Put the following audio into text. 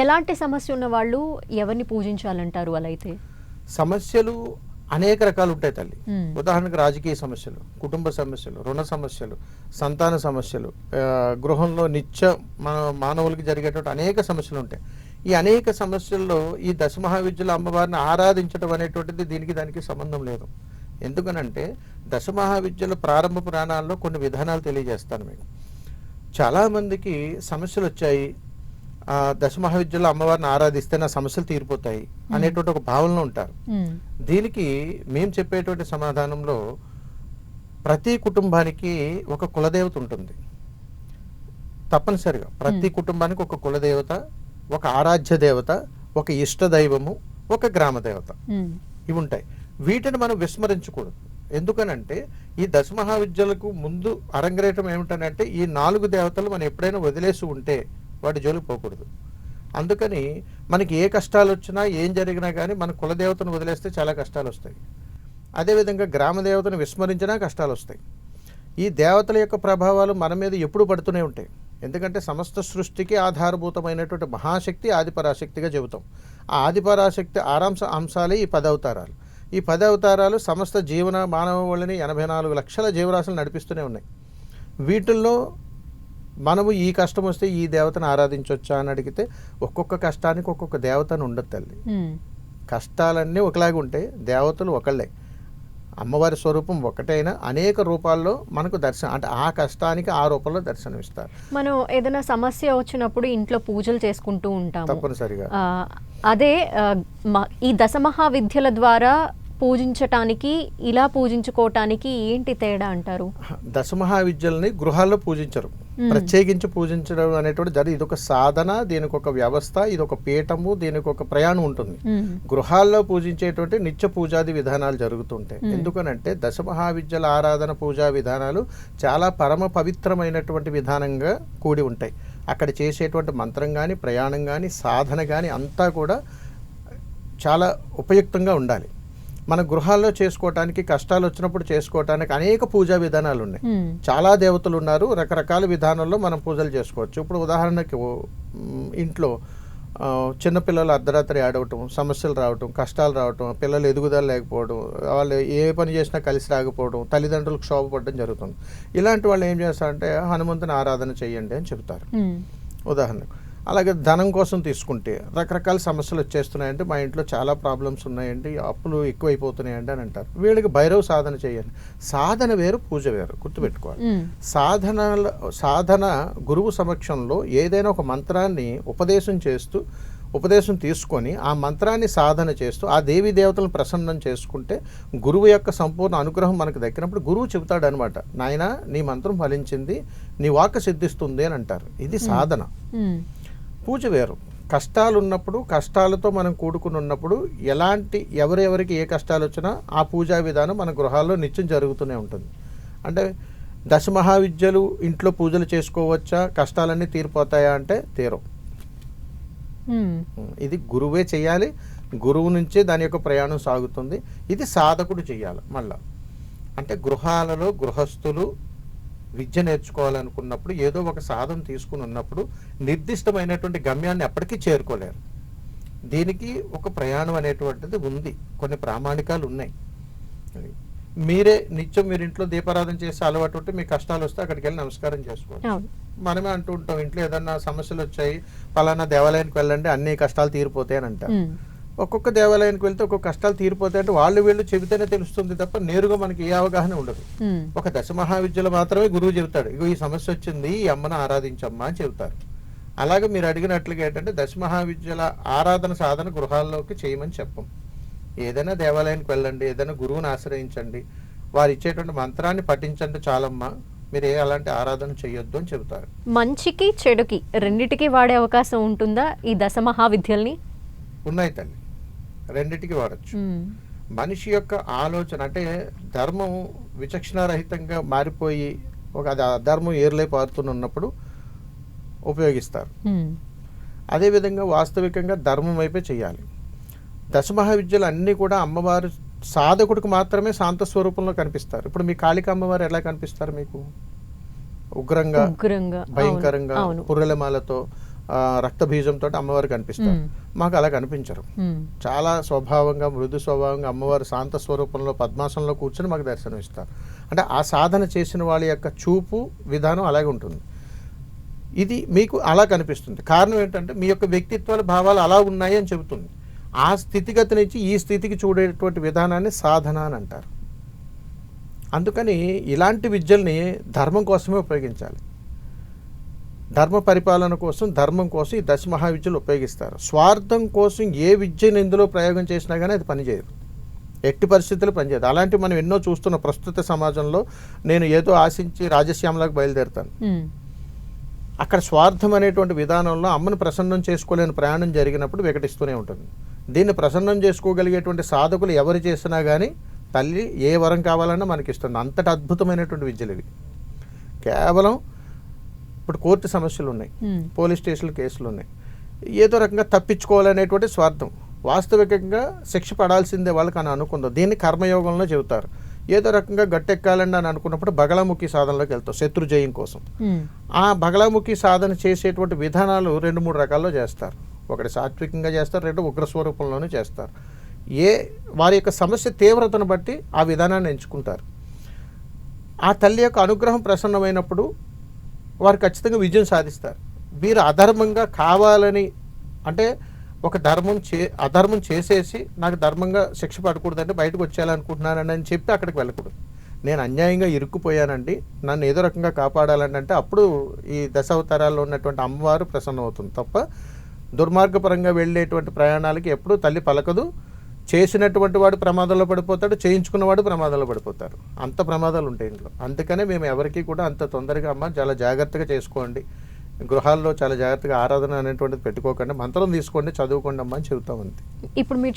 ఎలాంటి సమస్య ఉన్న వాళ్ళు ఎవరిని పూజించాలంటారు అలా అయితే? సమస్యలు అనేక రకాలు ఉంటాయి తల్లి. ఉదాహరణకు రాజకీయ సమస్యలు కుటుంబ సమస్యలు రుణ సమస్యలు సంతాన సమస్యలు గృహంలో నిత్య మన మానవులకి జరిగేటువంటి అనేక సమస్యలు ఉంటాయి. ఈ అనేక సమస్యల్లో ఈ దశ మహావిద్యుల అమ్మవారిని ఆరాధించడం అనేటువంటిది దీనికి దానికి సంబంధం లేదు. ఎందుకనంటే దశ మహావిద్యల ప్రారంభ పురాణాల్లో కొన్ని విధానాలు తెలియజేస్తాను మీకు. చాలామందికి సమస్యలు వచ్చాయి ఆ, దశ మహావిద్యలో అమ్మవారిని ఆరాధిస్తే నా సమస్యలు తీరిపోతాయి అనేటువంటి ఒక భావనలో ఉంటారు. దీనికి మేము చెప్పేటువంటి సమాధానంలో ప్రతి కుటుంబానికి ఒక కులదేవత ఉంటుంది. తప్పనిసరిగా ప్రతి కుటుంబానికి ఒక కులదేవత ఒక ఆరాధ్య దేవత ఒక ఇష్ట దైవము ఒక గ్రామ దేవత. ఇవి ఉంటాయి. వీటిని మనం విస్మరించకూడదు. ఎందుకనంటే ఈ దశ మహావిద్యలకు ముందు అరంగరేటం ఏమిటనంటే ఈ నాలుగు దేవతలు మనం ఎప్పుడైనా వదిలేసి ఉంటే వాటి జోలికి పోకూడదు. అందుకని మనకి ఏ కష్టాలు వచ్చినా ఏం జరిగినా కానీ మన కులదేవతను వదిలేస్తే చాలా కష్టాలు వస్తాయి అదేవిధంగా గ్రామ దేవతను విస్మరించినా కష్టాలు వస్తాయి ఈ దేవతల యొక్క ప్రభావాలు మన మీద ఎప్పుడు పడుతూనే ఉంటాయి. ఎందుకంటే సమస్త సృష్టికి ఆధారభూతమైనటువంటి మహాశక్తి ఆదిపరాశక్తిగా చెబుతాం. ఆ ఆదిపరాశక్తి ఆరాంశ అంశాలే ఈ పదవతారాలు. అవతారాలు ఈ పదవతారాలు అవతారాలు సమస్త జీవన మానవ వాళ్ళని ఎనభై నాలుగు లక్షల జీవరాశులు నడిపిస్తూనే ఉన్నాయి. వీటిల్లో మనము ఈ కష్టం వస్తే ఈ దేవతను ఆరాధించవచ్చా అని అడిగితే ఒక్కొక్క కష్టానికి ఒక్కొక్క దేవతను ఉండదు తల్లి. కష్టాలన్నీ ఒకలాగా ఉంటాయి దేవతలు ఒకళ్ళే. అమ్మవారి స్వరూపం ఒకటైనా అనేక రూపాల్లో మనకు దర్శనం అంటే ఆ కష్టానికి ఆ రూపంలో దర్శనమిస్తారు. మనం ఏదైనా సమస్య వచ్చినప్పుడు ఇంట్లో పూజలు చేసుకుంటూ ఉంటాము. తప్పనిసరిగా. అదే ఈ దశ మహావిద్యల ద్వారా పూజించటానికి ఇలా పూజించుకోవటానికి ఏంటి తేడా అంటారు? దశమహావిద్యల్ని గృహాల్లో పూజించరు. ప్రత్యేకించి పూజించడం అనేటువంటి జరిగి ఇది ఒక సాధన దీనికి ఒక వ్యవస్థ ఇది ఒక పీఠము దీనికి ఒక ప్రయాణం ఉంటుంది. గృహాల్లో పూజించేటువంటి నిత్య పూజాది విధానాలు జరుగుతుంటాయి. ఎందుకనంటే దశ మహావిద్యల ఆరాధన పూజా విధానాలు చాలా పరమ పవిత్రమైనటువంటి విధానంగా కూడి ఉంటాయి. అక్కడ చేసేటువంటి మంత్రం కానీ ప్రయాణం కానీ సాధన కానీ అంతా కూడా చాలా ఉపయుక్తంగా ఉండాలి. మన గృహాల్లో చేసుకోవటానికి కష్టాలు వచ్చినప్పుడు చేసుకోవటానికి అనేక పూజా విధానాలు ఉన్నాయి. చాలా దేవతలు ఉన్నారు రకరకాల విధానాల్లో మనం పూజలు చేసుకోవచ్చు ఇప్పుడు ఉదాహరణకి ఇంట్లో చిన్నపిల్లలు అర్ధరాత్రి ఆడవటం సమస్యలు రావటం కష్టాలు రావటం పిల్లలు ఎదుగుదల లేకపోవడం వాళ్ళు ఏ పని చేసినా కలిసి రాకపోవడం తల్లిదండ్రులకు క్షోభపడడం జరుగుతుంది ఇలాంటి వాళ్ళు ఏం చేస్తారంటే హనుమంతుని ఆరాధన చేయండి అని చెప్తారు మ్మ్. ఉదాహరణకు అలాగే ధనం కోసం తీసుకుంటే రకరకాల సమస్యలు వచ్చేస్తున్నాయంటే మా ఇంట్లో చాలా ప్రాబ్లమ్స్ ఉన్నాయండి అప్పులు ఎక్కువైపోతున్నాయండి అని అంటారు. వీళ్ళకి భైరవ సాధన చేయండి సాధన వేరు పూజ వేరు గుర్తుపెట్టుకోవాలి. సాధన సాధన గురువు సమక్షంలో ఏదైనా ఒక మంత్రాన్ని ఉపదేశం చేస్తూ ఉపదేశం తీసుకొని ఆ మంత్రాన్ని సాధన చేస్తూ ఆ దేవి దేవతలను ప్రసన్నం చేసుకుంటే గురువు యొక్క సంపూర్ణ అనుగ్రహం మనకు దక్కినప్పుడు గురువు చెబుతాడు అనమాట నాయన నీ మంత్రం ఫలించింది నీ వాక్ సిద్ధిస్తుంది అని అంటారు. ఇది సాధన. పూజ వేరు. కష్టాలు ఉన్నప్పుడు కష్టాలతో మనం కూడుకుని ఉన్నప్పుడు ఎలాంటి ఎవరెవరికి ఏ కష్టాలు వచ్చినా ఆ పూజా విధానం మన గృహాల్లో నిత్యం జరుగుతూనే ఉంటుంది. అంటే దశ మహావిద్యలు ఇంట్లో పూజలు చేసుకోవచ్చా? కష్టాలన్నీ తీరిపోతాయా అంటే మ్మ్. ఇది గురువే చేయాలి గురువు నుంచే దాని యొక్క ప్రయాణం సాగుతుంది. ఇది సాధకుడు చేయాలి మళ్ళా. అంటే గృహాలలో గృహస్థులు విద్య నేర్చుకోవాలనుకున్నప్పుడు ఏదో ఒక సాధన తీసుకుని ఉన్నప్పుడు నిర్దిష్టమైనటువంటి గమ్యాన్ని ఎప్పటికీ చేరుకోలేరు. దీనికి ఒక ప్రయాణం అనేటువంటిది ఉంది. కొన్ని ప్రామాణికాలు ఉన్నాయి. మీరే నిత్యం మీరు ఇంట్లో దీపారాధన చేసే అలవాటు ఉంటే మీ కష్టాలు వస్తే అక్కడికి వెళ్ళి నమస్కారం చేసుకోవచ్చు. అవును. మనమే అంటూ ఉంటాం ఇంట్లో ఏదన్నా సమస్యలు వచ్చాయి పలానా దేవాలయానికి వెళ్ళండి అన్ని కష్టాలు తీరిపోతాయి అని అంటారు. ఒక్కొక్క దేవాలయానికి వెళ్తే ఒక్కొక్క కష్టాలు తీరిపోతాయి అంటే వాళ్ళు వీళ్ళు చెబితేనే తెలుస్తుంది తప్ప నేరుగా మనకి ఏ అవగాహన ఉండదు. ఒక దశ మహావిద్యలో మాత్రమే గురువు చెబుతాడు ఇగో ఈ సమస్య వచ్చింది ఈ అమ్మను ఆరాధించమ్మా అని చెబుతారు. అలాగే మీరు అడిగినట్లుగా ఏంటంటే దశ మహావిద్యల ఆరాధన సాధన గృహాల్లోకి చేయమని చెప్పం. ఏదైనా దేవాలయానికి వెళ్ళండి ఏదైనా గురువుని ఆశ్రయించండి వారు ఇచ్చేటువంటి మంత్రాన్ని పఠించండి చాలమ్మా మీరు ఏ అలాంటి ఆరాధన చేయొద్దు అని చెబుతారు. మంచికి చెడుకి రెండిటికి వాడే అవకాశం ఉంటుందా ఈ దశ మహావిద్యల్ని ఉన్నాయి తల్లి. రెండిటికి వాడచ్చు. మనిషి యొక్క ఆలోచన అంటే ధర్మం విచక్షణారహితంగా మారిపోయి ఒక అది అధర్మం ఏర్లై పారుతున్నప్పుడు ఉపయోగిస్తారు. అదేవిధంగా వాస్తవికంగా ధర్మం వైపే చేయాలి దశమహావిద్యలు అన్నీ కూడా అమ్మవారు సాధకుడికి మాత్రమే శాంత స్వరూపంలో కనిపిస్తారు. ఇప్పుడు మీ కాళిక అమ్మవారు ఎలా కనిపిస్తారు మీకు? ఉగ్రంగా భయంకరంగా పుర్రెలమాలతో ఆ, రక్త బీజంతో అమ్మవారు కనిపిస్తారు. మాకు అలా కనిపించరు. చాలా స్వభావంగా మృదు స్వభావంగా అమ్మవారు శాంత స్వరూపంలో పద్మాసనంలో కూర్చొని మాకు దర్శనం ఇస్తారు. అంటే ఆ సాధన చేసిన వాళ్ళ యొక్క చూపు విధానం అలాగే ఉంటుంది. ఇది మీకు అలా కనిపిస్తుంది. కారణం ఏంటంటే మీ యొక్క వ్యక్తిత్వాల భావాలు అలా ఉన్నాయి అని చెబుతుంది. ఆ స్థితిగతి నుంచి ఈ స్థితికి చూడేటువంటి విధానాన్ని సాధన అని అంటారు. అందుకని ఇలాంటి విద్యల్ని ధర్మం కోసమే ఉపయోగించాలి. ధర్మ పరిపాలన కోసం ధర్మం కోసం ఈ దశ మహావిద్యలు ఉపయోగిస్తారు. స్వార్థం కోసం ఏ విద్యను ఇందులో ప్రయోగం చేసినా కానీ అది పనిచేయదు. ఎట్టి పరిస్థితులు పనిచేయదు. అలాంటి మనం ఎన్నో చూస్తున్న ప్రస్తుత సమాజంలో. నేను ఏదో ఆశించి రాజశ్యామలకు బయలుదేరుతాను. అక్కడ స్వార్థం అనేటువంటి విధానంలో అమ్మను ప్రసన్నం చేసుకోలేని ప్రయాణం జరిగినప్పుడు వికటిస్తూనే ఉంటుంది. దీన్ని ప్రసన్నం చేసుకోగలిగేటువంటి సాధకులు ఎవరు చేసినా కానీ తల్లి ఏ వరం కావాలన్నా మనకి ఇస్తుంది అంతటి అద్భుతమైనటువంటి విద్యలు ఇవి. కేవలం ఇప్పుడు కోర్టు సమస్యలు ఉన్నాయి. పోలీస్ స్టేషన్లు కేసులు ఉన్నాయి ఏదో రకంగా తప్పించుకోవాలనేటువంటి స్వార్థం. వాస్తవికంగా శిక్ష పడాల్సిందే వాళ్ళకి అని అనుకుందాం. దీన్ని కర్మయోగంలో చెబుతారు. ఏదో రకంగా గట్టెక్కాలని అని అనుకున్నప్పుడు బగలాముఖి సాధనలోకి వెళ్తాం శత్రు జయం కోసం. ఆ బగలాముఖి సాధన చేసేటువంటి విధానాలు రెండు మూడు రకాల్లో చేస్తారు. ఒకటి సాత్వికంగా చేస్తారు రెండు ఉగ్ర స్వరూపంలోనే చేస్తారు. ఏ వారి యొక్క సమస్య తీవ్రతను బట్టి ఆ విధానాన్ని ఎంచుకుంటారు. ఆ తల్లి యొక్క అనుగ్రహం ప్రసన్నమైనప్పుడు వారు ఖచ్చితంగా విజయం సాధిస్తారు. వీరు అధర్మంగా కావాలని అంటే ఒక ధర్మం చే అధర్మం చేసేసి నాకు ధర్మంగా శిక్ష పడకూడదంటే బయటకు వచ్చేయాలనుకుంటున్నానని అని చెప్పి అక్కడికి వెళ్ళకూడదు. నేను అన్యాయంగా ఇరుక్కుపోయానండి. నన్ను ఏదో రకంగా కాపాడాలని అంటే అప్పుడు ఈ దశావతారాల్లో ఉన్నటువంటి అమ్మవారు ప్రసన్నం అవుతుంది తప్ప దుర్మార్గపరంగా వెళ్ళేటువంటి ప్రయాణాలకి ఎప్పుడూ తల్లి పలకదు. చేసినటువంటి వాడు ప్రమాదంలో పడిపోతాడు చేయించుకున్నవాడు ప్రమాదంలో పడిపోతారు. అంత ప్రమాదాలు ఉంటాయి ఇంట్లో. అందుకనే మేము ఎవరికి కూడా అంత తొందరగా అమ్మ చాలా జాగ్రత్తగా చేసుకోండి. గృహాల్లో చాలా జాగ్రత్తగా ఆరాధన అనేటువంటిది పెట్టుకోకండి. మంత్రం తీసుకోండి చదువుకోండి అమ్మ అని చెబుతామంది ఇప్పుడు మీరు